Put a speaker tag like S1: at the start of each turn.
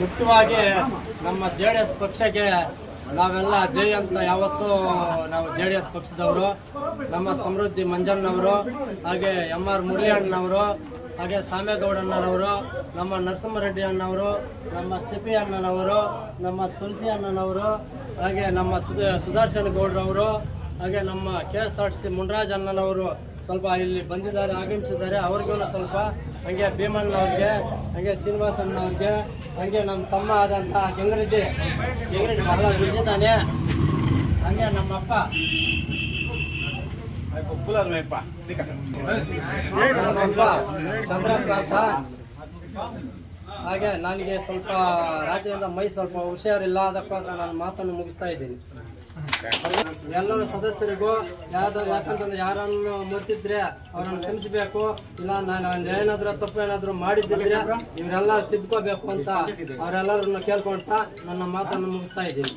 S1: ಮುಖ್ಯವಾಗಿ ನಮ್ಮ J D S ಪಕ್ಷಕ್ಕೆ ನಾವೆಲ್ಲ ಜೈ ಅಂತ ಯಾವತ್ತೂ ನಾವು ಜೆ ಡಿ ಎಸ್ ಪಕ್ಷದವರು, ನಮ್ಮ ಸಮೃದ್ಧಿ ಮಂಜಣ್ಣವರು ಹಾಗೆ ಎಂ ಆರ್ ಮುರಳಿ ಅಣ್ಣವರು ಹಾಗೆ ಸಾಮೇಗೌಡಣ್ಣನವರು ನಮ್ಮ ನರಸಿಂಹರೆಡ್ಡಿ ಅಣ್ಣವರು ನಮ್ಮ ಸಿಪಿ ಅಣ್ಣನವರು ನಮ್ಮ ತುಳಸಿ ಅಣ್ಣನವರು ಹಾಗೆ ನಮ್ಮ ಸುದರ್ಶನ್ ಗೌಡ್ರವರು, ಹಾಗೆ ನಮ್ಮ K S R T C Munraj ಅಣ್ಣನವರು ಸ್ವಲ್ಪ ಇಲ್ಲಿ ಬಂದಿದ್ದಾರೆ, ಆಗಮಿಸಿದ್ದಾರೆ. ಅವ್ರಿಗೂ ಸ್ವಲ್ಪ ಹಂಗೆ ಭೀಮಣ್ಣವ್ರಿಗೆ ಹಂಗೆ ಶ್ರೀನಿವಾಸಣ್ಣ ಅವ್ರಿಗೆ, ಹಂಗೆ ನಮ್ಮ ತಮ್ಮ ಆದಂಥ ಗಂಗರೆಡ್ಡಿ ಗಂಗರೆಡ್ಡಿ ಬಹಳ ದುಡ್ದಿದ್ದಾನೆ ಹಂಗೆ ನಮ್ಮಪ್ಪ. ನಮ್ಮಪ್ಪ ಹಾಗೆ ನನಗೆ ಸ್ವಲ್ಪ ರಾಜ್ಯದಿಂದ ಮೈ ಸ್ವಲ್ಪ ಹುಷಾರಿಲ್ಲ, ಅದಕ್ಕೋಸ್ಕರ ನಾನು ಮಾತನ್ನು ಮುಗಿಸ್ತಾ ಇದ್ದೀನಿ. ಎಲ್ಲರೂ ಸದಸ್ಯರಿಗೂ ಯಾವ್ದಾದ್ರು ಯಾಕಂತಂದ್ರೆ ಯಾರನ್ನು ಮರ್ತಿದ್ರೆ ಅವರನ್ನು ಕ್ಷಮಿಸಬೇಕು, ಇಲ್ಲ ನಾನು ಏನಾದ್ರು ತಪ್ಪು ಏನಾದ್ರು ಮಾಡಿದ್ದಿದ್ರೆ ಇವರೆಲ್ಲ ತಿದ್ಕೋಬೇಕು ಅಂತ ಅವರೆಲ್ಲರನ್ನು ಕೇಳ್ಕೊಂತ ನನ್ನ ಮಾತನ್ನು ಮುಗಿಸ್ತಾ ಇದ್ದೀನಿ.